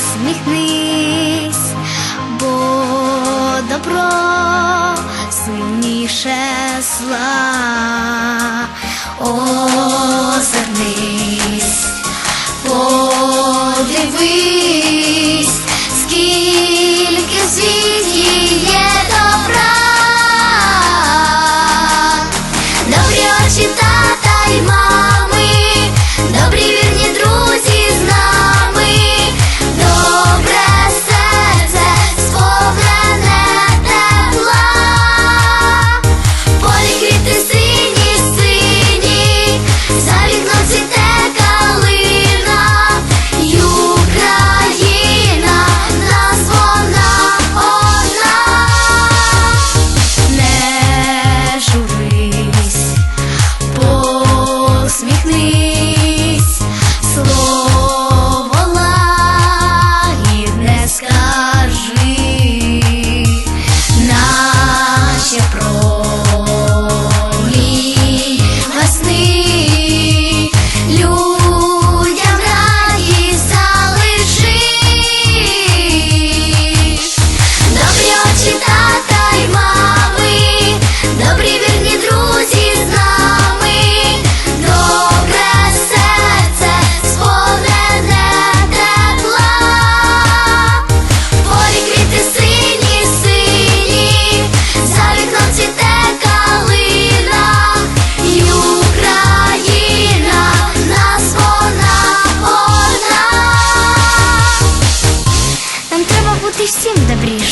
Посміхнись, бо добро сильніше зла. Озирнись,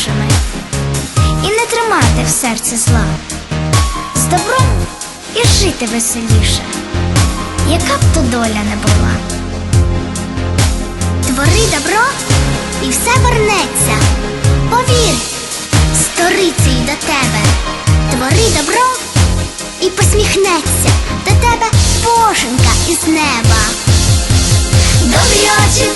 добрішими і не тримати в серці зла. З добром і жити веселіше, яка б то доля не була. Твори добро і все вернеться. Повір, сториця й до тебе. Твори добро і посміхнеться до тебе Боженька із неба. Добрі очі